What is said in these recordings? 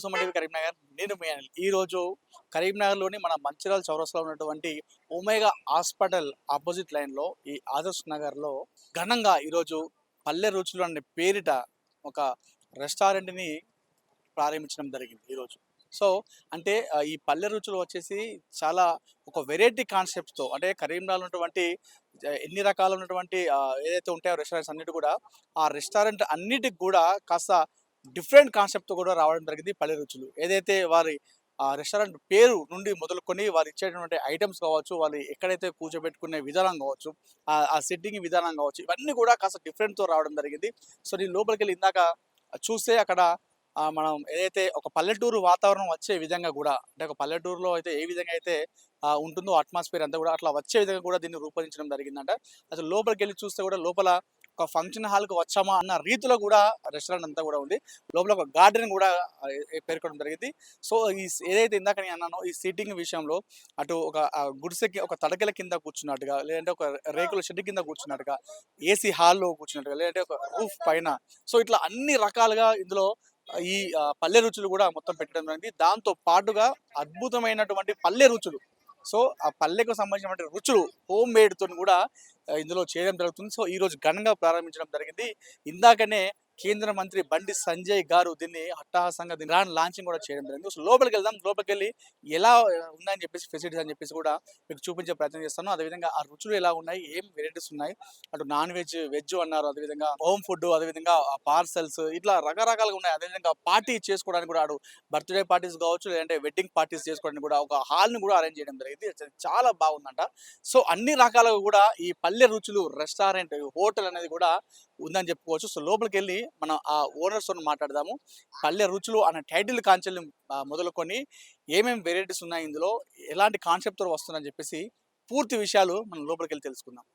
Welcome to Suman TV Karimnagar. నేను మీ ఈ రోజు కరీంనగర్లోని మన మంచిర్యాల చౌరస్లో ఉన్నటువంటి ఒమేగా హాస్పిటల్ ఆపోజిట్ లైన్లో ఈ ఆదర్శ్ నగర్లో ఘనంగా ఈరోజు పల్లె రుచులు అనే పేరిట ఒక రెస్టారెంట్ని ప్రారంభించడం జరిగింది ఈరోజు సో అంటే ఈ పల్లె రుచులు వచ్చేసి చాలా ఒక వెరైటీ కాన్సెప్ట్తో అంటే కరీంనగర్ ఉన్నటువంటి ఎన్ని రకాల ఉన్నటువంటి ఏదైతే ఉంటాయో రెస్టారెంట్స్ అన్నిటి కూడా ఆ రెస్టారెంట్ అన్నిటికి కూడా కాస్త డిఫరెంట్ కాన్సెప్ట్ కూడా రావడం జరిగింది పల్లె రుచులు. ఏదైతే వారి ఆ రెస్టారెంట్ పేరు నుండి మొదలుకొని వారు ఇచ్చేటువంటి ఐటమ్స్ కావచ్చు వాళ్ళు ఎక్కడైతే కూర్చోబెట్టుకునే విధానం కావచ్చు ఆ- సిట్టింగ్ విధానం కావచ్చు ఇవన్నీ కూడా కాస్త డిఫరెంట్తో రావడం జరిగింది. సో నేను లోపలికి వెళ్ళి ఇందాక చూస్తే అక్కడ మనం ఏదైతే ఒక పల్లెటూరు వాతావరణం వచ్చే విధంగా కూడా అంటే ఒక పల్లెటూరులో అయితే ఏ విధంగా అయితే ఉంటుందో అట్మాస్ఫియర్ అంతా కూడా అట్లా వచ్చే విధంగా కూడా దీన్ని రూపొందించడం జరిగిందంట. అసలు లోపలికి వెళ్ళి చూస్తే కూడా లోపల ఒక ఫంక్షన్ హాల్కి వచ్చామా అన్న రీతిలో కూడా రెస్టారెంట్ అంతా కూడా ఉంది. లోపల ఒక గార్డెన్ కూడా పేర్కొనడం జరిగింది. సో ఈ ఏదైతే ఇందాక నేను అన్నానో ఈ సీటింగ్ విషయంలో అటు ఒక గుడిసెకి ఒక తడకల కింద కూర్చున్నట్టుగా లేదంటే ఒక రేకుల షెడ్ కింద కూర్చున్నట్టుగా ఏసీ హాల్లో కూర్చున్నట్టుగా లేదంటే ఒక రూఫ్ పైన. సో ఇట్లా అన్ని రకాలుగా ఇందులో ఈ పల్లె రుచులు కూడా మొత్తం పెట్టడం జరిగింది. దాంతో పాటుగా అద్భుతమైనటువంటి పల్లె రుచులు. సో ఆ పల్లెకు సంబంధించినటువంటి రుచులు హోమ్ మేడ్ తోని కూడా ఇందులో చేయడం జరుగుతుంది. సో ఈ రోజు ఘనంగా ప్రారంభించడం జరిగింది. ఇందాకనే కేంద్ర మంత్రి బండి సంజయ్ గారు దీన్ని అట్టహాసంగా దీని రాని లాంచింగ్ కూడా చేయడం జరిగింది. సో లోపలికి వెళ్దాం. లోపలికి వెళ్ళి ఎలా ఉందని చెప్పేసి ఫెసిలిటీస్ అని చెప్పేసి కూడా మీకు చూపించే ప్రయత్నం చేస్తాను. అదేవిధంగా ఆ రుచులు ఎలా ఉన్నాయి? ఏం వెరైటీస్ ఉన్నాయి? అటు నాన్ వెజ్ వెజ్ అన్నారు. అదేవిధంగా హోమ్ ఫుడ్ అదేవిధంగా పార్సల్స్ ఇట్లా రకరకాలుగా ఉన్నాయి. అదేవిధంగా పార్టీ చేసుకోవడానికి కూడా అటు బర్త్డే పార్టీస్ కావచ్చు లేదంటే వెడ్డింగ్ పార్టీస్ చేసుకోవడానికి కూడా ఒక హాల్ని కూడా అరేంజ్ చేయడం జరిగింది. చాలా బాగుందంట. సో అన్ని రకాలుగా కూడా ఈ పల్లె రుచులు రెస్టారెంట్ హోటల్ అనేది కూడా ఉందని చెప్పుకోవచ్చు. సో లోపలికి వెళ్ళి మనం ఆ ఓనర్స్తో మాట్లాడదాము. పల్లె రుచులు అనే టైటిల్ కాంచెల్ని మొదలుకొని ఏమేమి వెరైటీస్ ఉన్నాయి ఇందులో ఎలాంటి కాన్సెప్ట్తో వస్తుందని చెప్పేసి పూర్తి విషయాలు మనం లోపలికి వెళ్ళి తెలుసుకుందాం.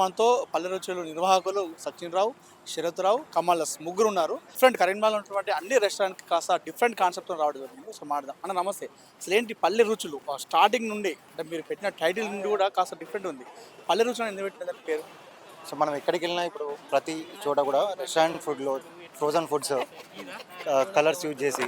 మనతో పల్లె రుచులు నిర్వాహకులు సచిన్ రావు శరత్ రావు కమలస్ ముగ్గురు ఉన్నారు డిఫరెంట్ కరీంనగర్లో ఉన్నటువంటి అన్ని రెస్టారెంట్కి కాస్త డిఫరెంట్ కాన్సెప్ట్ రావడం జరిగింది. సో మాడదాం అన్న నమస్తే. అసలు ఏంటి పల్లె రుచులు? స్టార్టింగ్ నుండి అంటే మీరు పెట్టిన టైటిల్ నుండి కూడా కాస్త డిఫరెంట్ ఉంది. పల్లె రుచులు ఎందుకు పెట్టిన పేరు? సో మనం ఎక్కడికి వెళ్ళినా ఇప్పుడు ప్రతి చోట కూడా రెస్టారెంట్ ఫుడ్లో ఫ్రోజన్ ఫుడ్స్ కలర్స్ యూజ్ చేసి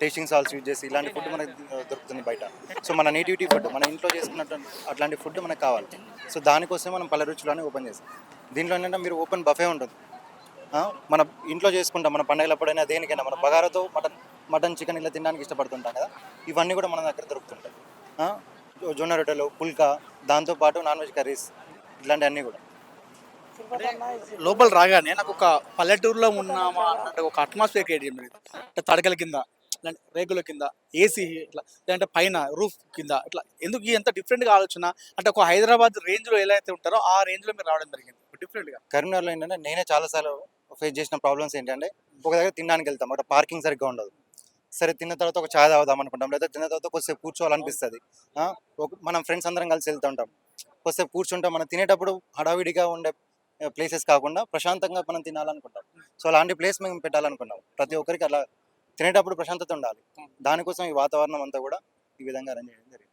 టేస్టింగ్ సాల్స్ యూజ్ చేసి ఇలాంటి ఫుడ్ మనకు uh, దొరుకుతుంది బయట. సో మన నేటివిటీ ఫుడ్ మన ఇంట్లో చేసుకున్నట్టు అట్లాంటి ఫుడ్ మనకు కావాలి. సో దానికోసం మనం పల్లె రుచులు ఓపెన్ చేస్తాం. దీంట్లో ఏంటంటే మీరు ఓపెన్ బఫే ఉంటుంది. మన ఇంట్లో చేసుకుంటాం మన పండగలప్పుడైనా దేనికైనా మన బగారతో మటన్ మటన్ చికెన్ ఇలా తినడానికి ఇష్టపడుతుంటాం కదా ఇవన్నీ కూడా మన దగ్గర దొరుకుతుంటాయి. జొన్న రొట్టెలు పుల్కా దాంతోపాటు నాన్ వెజ్ కర్రీస్ ఇలాంటివన్నీ కూడా. లోపల రాగానే నాకు ఒక పల్లెటూరులో ఉన్నామా అన్నట్టు ఒక అట్మాస్ఫియర్ క్రియేట్ చేయడం అంటే తడకల కింద లేదంటే రేకుల కింద ఏసీ ఇట్లా లేదంటే పైన రూఫ్ కింద ఇట్లా ఎందుకు ఎంత డిఫరెంట్గా ఆలోచన? అంటే ఒక హైదరాబాద్ రేంజ్లో ఎలా అయితే ఉంటారో ఆ రేంజ్లో మీరు రావడం జరిగింది. డిఫరెంట్గా కరీంనగర్లో ఏంటంటే నేనే చాలాసార్లు ఫేస్ చేసిన ప్రాబ్లమ్స్ ఏంటంటే ఒక దగ్గర తినడానికి వెళ్తాం అక్కడ పార్కింగ్ సరిగ్గా ఉండదు. సరే తిన్న తర్వాత ఒక చాయ్ తాగుదాం అనుకుంటాం లేదా తిన్న తర్వాత కొద్దిసేపు కూర్చోవాలనిపిస్తుంది. మనం ఫ్రెండ్స్ అందరం కలిసి వెళ్తుంటాం. కొద్దిసేపు కూర్చుంటాం మనం తినేటప్పుడు హడావిడిగా ఉండే ప్లేసెస్ కాకుండా ప్రశాంతంగా మనం తినాలనుకుంటాం. సో అలాంటి ప్లేస్ మేము పెట్టాలనుకున్నాం. ప్రతి ఒక్కరికి అలా తినేటప్పుడు ప్రశాంతత ఉండాలి. దానికోసం ఈ వాతావరణం అంతా కూడా ఈ విధంగా అరేంజ్ చేయడం జరిగింది.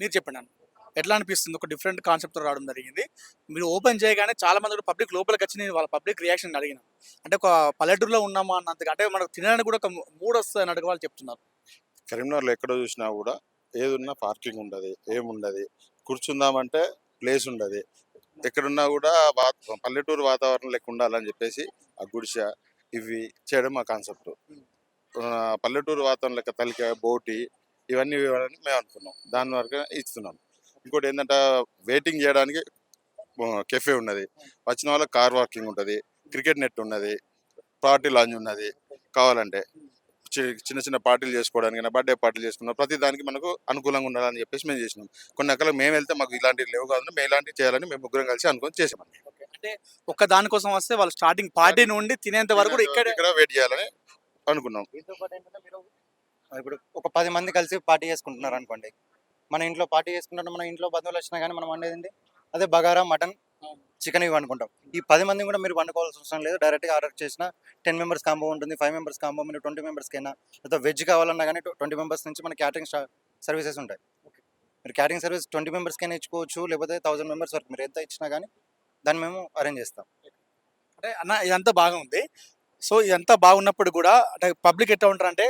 మీరు చెప్పండి అన్న. ఎట్లా అనిపిస్తుంది? ఒక డిఫరెంట్ కాన్సెప్ట్ రావడం జరిగింది. మీరు ఓపెన్ చేయగానే చాలా మంది కూడా పబ్లిక్ లోపలికి వచ్చి నేను వాళ్ళ పబ్లిక్ రియాక్షన్ అడిగిన. అంటే ఒక పల్లెటూరులో ఉన్నామా అన్నంతగా? అంటే మనకు తినడానికి కూడా ఒక మూడు వస్తుంది అన్నట్టుగా వాళ్ళు చెప్తున్నారు. కరీంనగర్లో ఎక్కడ చూసినా కూడా ఏది ఉన్నా పార్కింగ్ ఉండదు ఏముండదు. కూర్చుందామంటే ప్లేస్ ఉండదు. ఎక్కడున్నా కూడా వాతా పల్లెటూరు వాతావరణం లెక్క ఉండాలని చెప్పేసి ఆ గుడిసె ఇవి చేయడం మా కాన్సెప్ట్. పల్లెటూరు వాతావరణం లెక్క తలిక బోటి ఇవన్నీ ఇవ్వాలని మేము అనుకున్నాం. దాని వరకు ఇస్తున్నాం. ఇంకోటి ఏంటంటే వెయిటింగ్ చేయడానికి కెఫే ఉన్నది. వచ్చిన వాళ్ళకి కార్ వాకింగ్ ఉంటుంది. క్రికెట్ నెట్ ఉన్నది. పార్టీ లాంజ్ ఉన్నది. కావాలంటే. చిన్న చిన్న పార్టీలు చేసుకోవడానికి బర్త్డే పార్టీలు చేసుకున్నాం ప్రతి దానికి మనకు అనుకూలంగా ఉండాలని చెప్పేసి మేము చేసినాం. కొన్ని అక్కడ మేము వెళ్తే మాకు ఇలాంటివి లేవు కాదు మేము ఇలాంటివి చేయాలని మేము ముగ్గురం కలిసి అనుకొని చేసామండి అంటే ఒక్క దానికోసం వస్తే వాళ్ళు స్టార్టింగ్ పార్టీ నుండి తినేంత వరకు కూడా ఇక్కడే ఇక్కడ వెయిట్ చేయాలని అనుకున్నాం. ఇప్పుడు ఒక పది మంది కలిసి పార్టీ చేసుకుంటున్నారు అనుకోండి. మన ఇంట్లో పార్టీ చేసుకుంటుంటే మన ఇంట్లో బంధువులు వచ్చినా కానీ మనం వండేది? అదే బగారా మటన్ చికెన్ ఇవి అనుకుంటాం ఈ పది మంది కూడా మీరు వండుకోవాల్సిన అవసరం లేదు. డైరెక్ట్గా ఆర్డర్ చేసిన టెన్ మెంబర్స్ కాంబో ఉంటుంది ఫైవ్ మెంబర్స్ కాంబో మీరు ట్వంటీ మెంబర్స్కి అయినా లేదా వెజ్ కావాలన్నా కానీ ట్వంటీ మెంబర్స్ నుంచి మన క్యాటరింగ్ సర్వీసెస్ ఉంటాయి. మీరు క్యాటరింగ్ సర్వీస్ ట్వంటీ మెంబర్స్కి అయినా ఇచ్చుకోవచ్చు లేకపోతే థౌసండ్ మెంబర్స్ వరకు మీరు ఎంత ఇచ్చినా కానీ దాన్ని మేము అరేంజ్ చేస్తాం. అంటే అన్న ఇదంతా బాగుంది. సో ఇదంతా బాగున్నప్పుడు కూడా అంటే పబ్లిక్ ఎట్లా ఉంటారు అంటే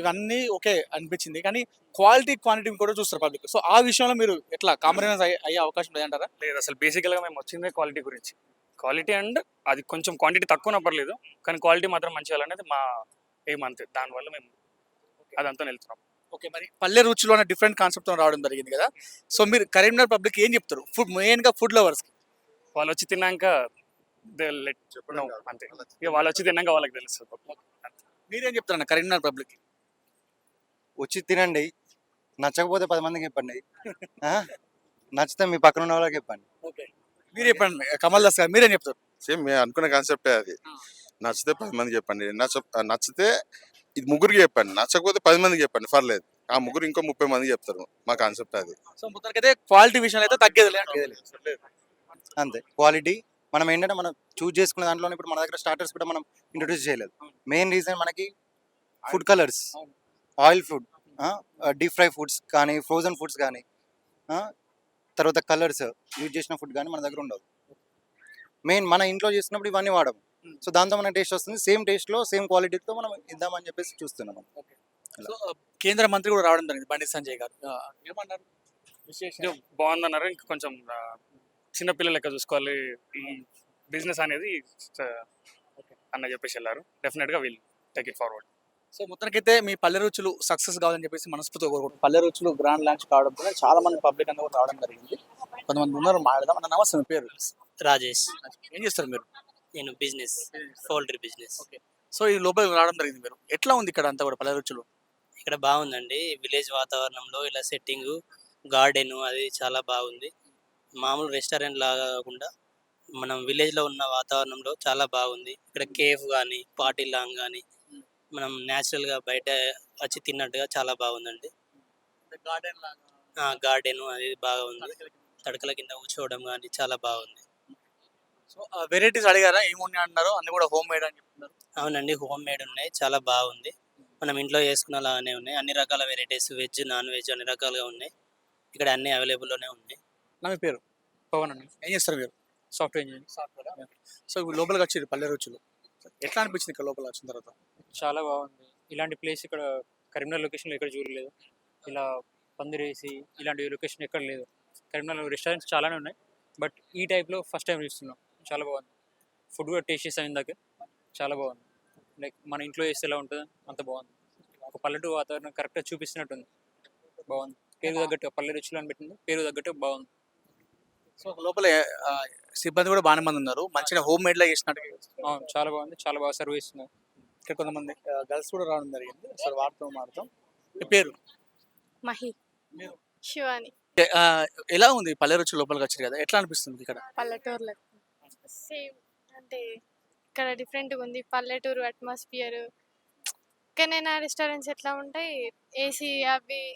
ఇవన్నీ ఓకే అనిపించింది. కానీ క్వాలిటీ క్వాంటిటీ కూడా చూస్తారు పబ్లిక్. సో ఆ విషయంలో మీరు ఎట్లా కాంప్రమైజ్ అయ్యే అవకాశం లేదంటారా? లేదు అసలు బేసికల్గా మేము వచ్చిందే క్వాలిటీ గురించి. క్వాలిటీ అండ్ అది కొంచెం క్వాంటిటీ తక్కువ పర్లేదు కానీ క్వాలిటీ మాత్రం మంచిగా అనేది మా ఏం అంతే. దానివల్ల మేము అదంతా వెళ్తున్నాం ఓకే మరి పల్లె రుచిలో అనే డిఫరెంట్ కాన్సెప్ట్ రావడం జరిగింది కదా. సో మీరు కరీంనగర్ పబ్లిక్ ఏం చెప్తారు? ఫుడ్ మెయిన్గా ఫుడ్ లవర్స్ వాళ్ళు వచ్చి తిన్నాక అంతే. ఇక వాళ్ళు వచ్చి తిన్నాక వాళ్ళకి తెలుస్తుంది మీరేం చెప్తారన్న కరీంనగర్ పబ్లిక్ వచ్చి తినండి. నచ్చకపోతే పది మందికి చెప్పండి. ఆ? నచ్చితే మీ పక్కన ఉన్న వాళ్ళకి చెప్పండి. ఓకే. మీరు చెప్పండి. కమల్ దాస్ గారు మీరేం చెప్తారు? సేమ్ మేము అనుకున్న కాన్సెప్టే అది. నచ్చితే పది మందికి చెప్పండి. నచ్చ నచ్చితే ఇది ముగ్గురికి చెప్పండి. నచ్చకపోతే పది మందికి చెప్పండి. పర్లేదు. ఆ ముగ్గురు ఇంకో ముప్పై మందికి చెప్తారు. మా కాన్సెప్ట్ అది. సో క్వాలిటీ విషయంలో అయితే తగ్గేది అంతే. క్వాలిటీ మనం ఏంటంటే మనం చూస్ చేసుకున్న దాంట్లో ఇప్పుడు మన దగ్గర స్టార్టర్స్ కూడా మనం ఇంట్రొడ్యూస్ చేయలేదు. మెయిన్ రీజన్ మనకి food colours. Oil food deep fry foods కానీ ఫ్రోజన్ ఫుడ్స్ కానీ ఆ, తర్వాత కలర్స్ యూజ్ చేసిన ఫుడ్ కానీ మన దగ్గర ఉండదు మెయిన్ మన ఇంట్లో చేసినప్పుడు ఇవన్నీ వాడము. Hmm. సో దాంతో మనకి టేస్ట్ వస్తుంది. సేమ్ టేస్ట్లో సేమ్ క్వాలిటీతో మనం ఇద్దామని చెప్పేసి చూస్తున్నాం సో కేంద్ర మంత్రి కూడా రావడం జరిగింది బండి సంజయ్ గారు. ఏమన్నారు? విశేషం బాగుందన్నారు. ఇంకా కొంచెం ఆ, చిన్న పిల్లలు లెక్క చూసుకోవాలి. ఈ బిజినెస్ అనేది అన్న చెప్పేసి వెళ్ళారు. డెఫినెట్గా we'll take it forward so మొత్తానికైతే మీ పల్లె రుచులు సక్సెస్ కావాలని చెప్పేసి మనస్ఫూర్తిగా కోరుకుంటున్నాం. పల్లె రుచులు గ్రాండ్ లాంచ్ కావడంతో చాలా మంది పబ్లిక్ అందరూ కూడా రావడం జరిగింది. కొంతమంది ఉన్నారు మాట్లాడదాం అన్న నమస్తే మీ పేరు? రాజేష్. ఏం చేస్తారు మీరు? నేను బిజినెస్ పౌల్ట్రీ బిజినెస్. సో ఈ లోపలికి రావడం జరిగింది మీరు. ఎట్లా ఉంది ఇక్కడ అంతా కూడా పల్లె రుచులు? ఇక్కడ బాగుందండి. విలేజ్ వాతావరణంలో ఇలా సెట్టింగ్ గార్డెన్ అది చాలా బాగుంది. మామూలు రెస్టారెంట్ లాగా కాకుండా మనం విలేజ్లో ఉన్న వాతావరణంలో చాలా బాగుంది. ఇక్కడ కేఫ్ కానీ పార్టీ లాంగ్ కానీ మనం న్యాచురల్గా బయట వచ్చి తిన్నట్టుగా చాలా బాగుందండి. గార్డెన్ గార్డెన్ అది బాగా ఉంది తడకల కింద కూర్చోవడం కానీ చాలా బాగుంది. సో వెరైటీస్ అడిగారా? ఏమున్నాయి అన్నారు అన్ని కూడా హోమ్ మేడ్ అని చెప్తున్నారు. అవునండి హోమ్ మేడ్ ఉన్నాయి. చాలా బాగుంది. మనం ఇంట్లో చేసుకున్న లాగానే ఉన్నాయి. అన్ని రకాల వెరైటీస్ వెజ్ నాన్ వెజ్ అన్ని రకాలుగా ఉన్నాయి. ఇక్కడ అన్ని అవైలబుల్లోనే ఉన్నాయి. నా మీ పేరు? పవన్ అండి. ఏం చేస్తారు మీరు? సాఫ్ట్వేర్ ఇంజనీర్ సో ఇప్పుడు లోపలికి వచ్చి పల్లె రుచులు. ఎట్లా అనిపించింది ఇక్కడ లోపల వచ్చిన తర్వాత? చాలా బాగుంది. ఇలాంటి ప్లేస్ ఇక్కడ కరీంనగర్ లొకేషన్లో ఎక్కడ చూడలేదు. ఇలా పందిరేసి ఇలాంటి లొకేషన్ ఎక్కడ లేదు. కరీంనగర్ రెస్టారెంట్స్ చాలానే ఉన్నాయి. బట్ ఈ టైప్లో ఫస్ట్ టైం చూస్తున్నాం. చాలా బాగుంది. ఫుడ్ కూడా టేస్ట్ చేసాం ఇందాక. చాలా బాగుంది. లైక్ మన ఇంట్లో చేస్తే ఎలా ఉంటుందో అంత బాగుంది. ఒక పల్లెటూరు వాతావరణం కరెక్ట్గా చూపిస్తున్నట్టుంది. బాగుంది. పేరు తగ్గట్టు పల్లె రుచులు అని పెట్టింది. పేరు తగ్గట్టు బాగుంది. సో లోపల సిబ్బంది కూడా బాగానే మంది ఉన్నారు. మంచిగా హోమ్ మేడ్ లా చేసినట్టు అవును చాలా బాగుంది. చాలా బాగా సర్వ్ చేస్తున్నారు. ఇక్కడ కొంతమంది గర్ల్స్ కూడా రావడం జరిగింది. అసలు వారితో మాడతాం మీ పేరు? మహి. మీరు? శివాని. ఆ, ఎలా ఉంది? పల్లె లోపలికి వచ్చారు కదా? ఎట్లా అనిపిస్తుంది ఇక్కడ? పల్లెటూరులో. సేమ్ అంటే ఇక్కడ డిఫరెంట్గా ఉంది. పల్లెటూరు అట్మాస్ఫియర్. ఇక్కడైనా రెస్టారెంట్స్ ఎట్లా ఉంటాయి? ఏసీ అవి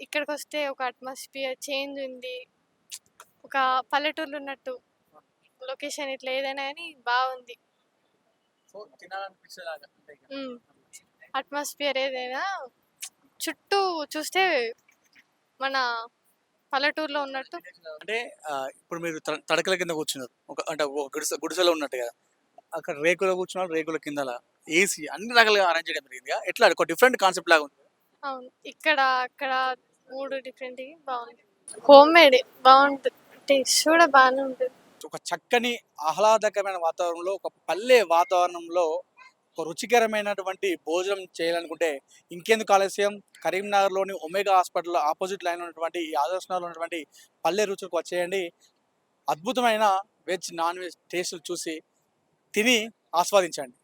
ఇక్కడికి వస్తే ఒక అట్మాస్ఫియర్ చేంజ్ ఉంది. ఒక పల్లెటూరులో ఉన్నట్టు. లొకేషన్ ఇట్లా ఏదైనా కానీ బాగుంది. సో తినాలనిపించేలాగా. అట్మాస్ఫియర్ ఏదైనా చుట్టూ చూస్తే మన పల్లెటూరులో ఉన్నట్టు అంటే ఇప్పుడు మీరు తడకల కింద కూర్చున్నారు. ఒక అంటే గుడిసె గుడిసెలో ఉన్నట్టు కదా. అక్కడ రేకులో కూర్చున్నారు రేకుల కింద ఏసీ అన్ని రకాలుగా అరేంజ్ చేయడం జరిగింది. ఎట్లా? ఒక డిఫరెంట్ కాన్సెప్ట్ లాగా ఉంది. అవును. ఇక్కడ అక్కడ మూడు డిఫరెంట్ బాగుంది హోమ్ మేడ్ బాగుంటుంది. టేస్ట్ కూడా బాగానే ఉంటుంది. ఒక చక్కని ఆహ్లాదకరమైన వాతావరణంలో ఒక పల్లె వాతావరణంలో ఒక రుచికరమైనటువంటి భోజనం చేయాలనుకుంటే ఇంకెందుకు ఆలస్యం? కరీంనగర్లోని ఒమేగా హాస్పిటల్ ఆపోజిట్ లైన్ ఉన్నటువంటి ఈ ఆదర్శనగర్లో ఉన్నటువంటి పల్లె రుచులకు వచ్చేయండి. అద్భుతమైన వెజ్ నాన్ వెజ్ టేస్టులు చూసి తిని ఆస్వాదించండి.